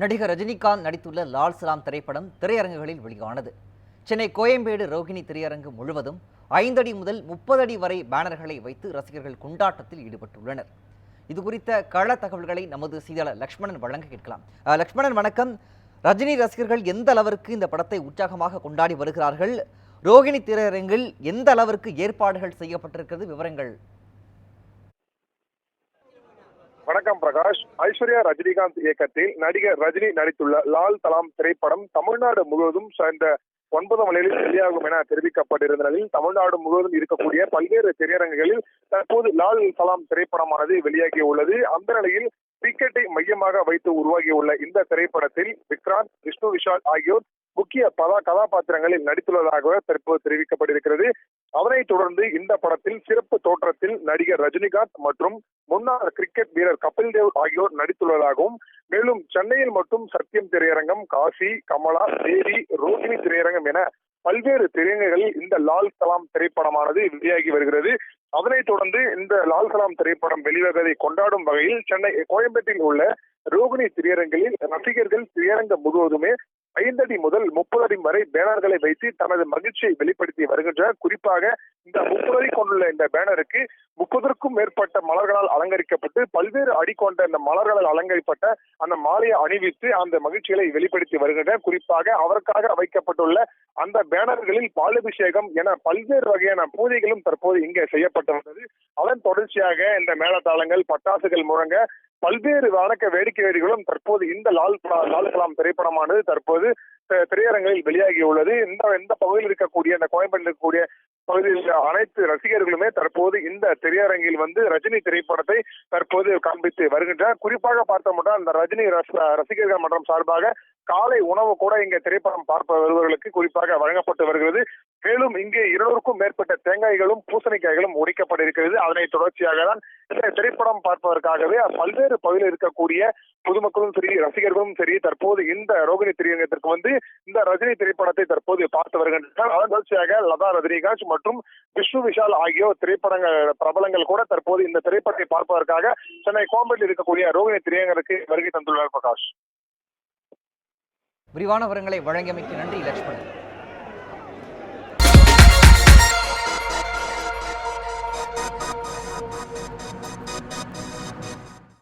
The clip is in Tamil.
நடிகர் ரஜினிகாந்த் நடித்துள்ள லால் சலாம் திரைப்படம் திரையரங்குகளில் வெளியானது. சென்னை கோயம்பேடு ரோகிணி திரையரங்கு முழுவதும் ஐந்தடி முதல் முப்பது அடி வரை பேனர்களை வைத்து ரசிகர்கள் கொண்டாட்டத்தில் ஈடுபட்டுள்ளனர். இது குறித்த கள தகவல்களை நமது செய்தியாளர் லக்ஷ்மணன் வழங்க கேட்கலாம். லக்ஷ்மணன் வணக்கம். ரஜினி ரசிகர்கள் எந்த அளவிற்கு இந்த படத்தை உற்சாகமாக கொண்டாடி வருகிறார்கள்? ரோகிணி திரையரங்கில் எந்த அளவிற்கு ஏற்பாடுகள் செய்யப்பட்டிருக்கிறது? விவரங்கள் வணக்கம் பிரகாஷ். ஐஸ்வர்யா ரஜினிகாந்த் இயக்கத்தில் நடிகர் ரஜினி நடித்துள்ள லால் தலாம் திரைப்படம் தமிழ்நாடு முழுவதும் சேர்ந்த ஒன்பது மலையில் வெளியாகும் என தெரிவிக்கப்பட்டிருந்த நிலையில் தமிழ்நாடு முழுவதும் இருக்கக்கூடிய பல்வேறு திரையரங்குகளில் தற்போது லால் சலாம் திரைப்படமானது வெளியாகி உள்ளது. அந்த நிலையில் கிரிக்கெட்டை மையமாக வைத்து உருவாகியுள்ள இந்த திரைப்படத்தில் விக்ராந்த் விஷ்ணு விஷால் ஆகியோர் முக்கிய பல கதாபாத்திரங்களில் நடித்துள்ளதாக தற்போது தெரிவிக்கப்பட்டிருக்கிறது. அதனைத் தொடர்ந்து இந்த படத்தில் சிறப்பு தோற்றத்தில் நடிகர் ரஜினிகாந்த் மற்றும் முன்னாள் கிரிக்கெட் வீரர் கபில் தேவ் ஆகியோர் நடித்துள்ளதாகவும் மேலும் சென்னையில் மட்டும் சத்தியம் திரையரங்கம் காசி கமலா தேவி ரோஹிணி திரையரங்கம் என பல்வேறு திரையரங்குகளில் இந்த லால் கலாம் திரைப்படமானது வெளியாகி வருகிறது. அதனைத் தொடர்ந்து இந்த லால் கலாம் திரைப்படம் வெளிவருவதை கொண்டாடும் வகையில் சென்னை கோயம்பேட்டில் உள்ள ரோகிணி திரையரங்கில் ரசிகர்கள் திரையரங்கம் முழுவதுமே ஐந்தடி முதல் முப்பது அடி வரை பேனர்களை வைத்து தனது மகிழ்ச்சியை வெளிப்படுத்தி வருகின்றனர் குறிப்பாக இந்த முப்பது அடி கொண்டுள்ள இந்த பேனருக்கு முப்பதற்கும் மேற்பட்ட மலர்களால் அலங்கரிக்கப்பட்டு பல்வேறு அடி கொண்ட இந்த மலர்களால் அலங்கரிக்கப்பட்ட அந்த மாலையை அணிவித்து அந்த மகிழ்ச்சிகளை வெளிப்படுத்தி வருகின்றனர் குறிப்பாக அவருக்காக வைக்கப்பட்டுள்ள அந்த பேனர்களில் பாலபிஷேகம் என பல்வேறு வகையான பூஜைகளும் தற்போது இங்கே செய்யப்பட்டு வந்தது. அதன் தொடர்ச்சியாக இந்த மேளதாளங்கள் பட்டாசுகள் முழங்க பல்வேறு வணக்க வேடிக்கை தற்போது இந்த லால் லால் கலாம் திரைப்படமானது தற்போது திரையரங்களில் திரையரங்கில் வெளியாகி உள்ளது இந்த இந்த பகுதியில் இருக்கக்கூடிய இந்த கோயம்பேட்டில் இருக்கக்கூடிய பகுதியில் அனைத்து ரசிகர்களுமே தற்போது இந்த திரையரங்கில் வந்து ரஜினி திரைப்படத்தை தற்போது காண்பித்து வருகின்றனர். குறிப்பாக பார்த்தோம்னா அந்த ரஜினி ரச- ரசிகர்கள் மன்றம் சார்பாக காலை உணவு கூட இங்கே திரைப்படம் பார்ப்ப வருபவர்களுக்கு குறிப்பாக வழங்கப்பட்டு வருகிறது. மேலும் இங்கே இருநூறுக்கும் மேற்பட்ட தேங்காய்களும் பூசணிக்காய்களும் உடைக்கப்பட்டிருக்கிறது அதனை தொடர்ச்சியாக தான் இந்த திரைப்படம் பார்ப்பதற்காகவே பல்வேறு பகுதியில் இருக்கக்கூடிய பொதுமக்களும் சரி ரசிகர்களும் சரி தற்போது இந்த ரோகிணி திரையரங்கத்திற்கு வந்து இந்த ரஜினி திரைப்படத்தை தற்போது பார்த்து வருகின்றனர். அதன் தொடர்ச்சியாக லதா ரஜினிகாந்த் மற்றும் விஷ்ணு விஷால் ஆகியோர் திரைப்படங்கள் பிரபலங்கள் கூட தற்போது இந்த திரைப்படத்தை பார்ப்பதற்காக சென்னை கோம்பேட்டில் இருக்கக்கூடிய ரோகிணி திரையரங்கிற்கு வருகை தந்துள்ளார் பிரகாஷ். விரிவான விவரங்களை வழங்கியமைக்கு நன்றி லட்சுமணன்.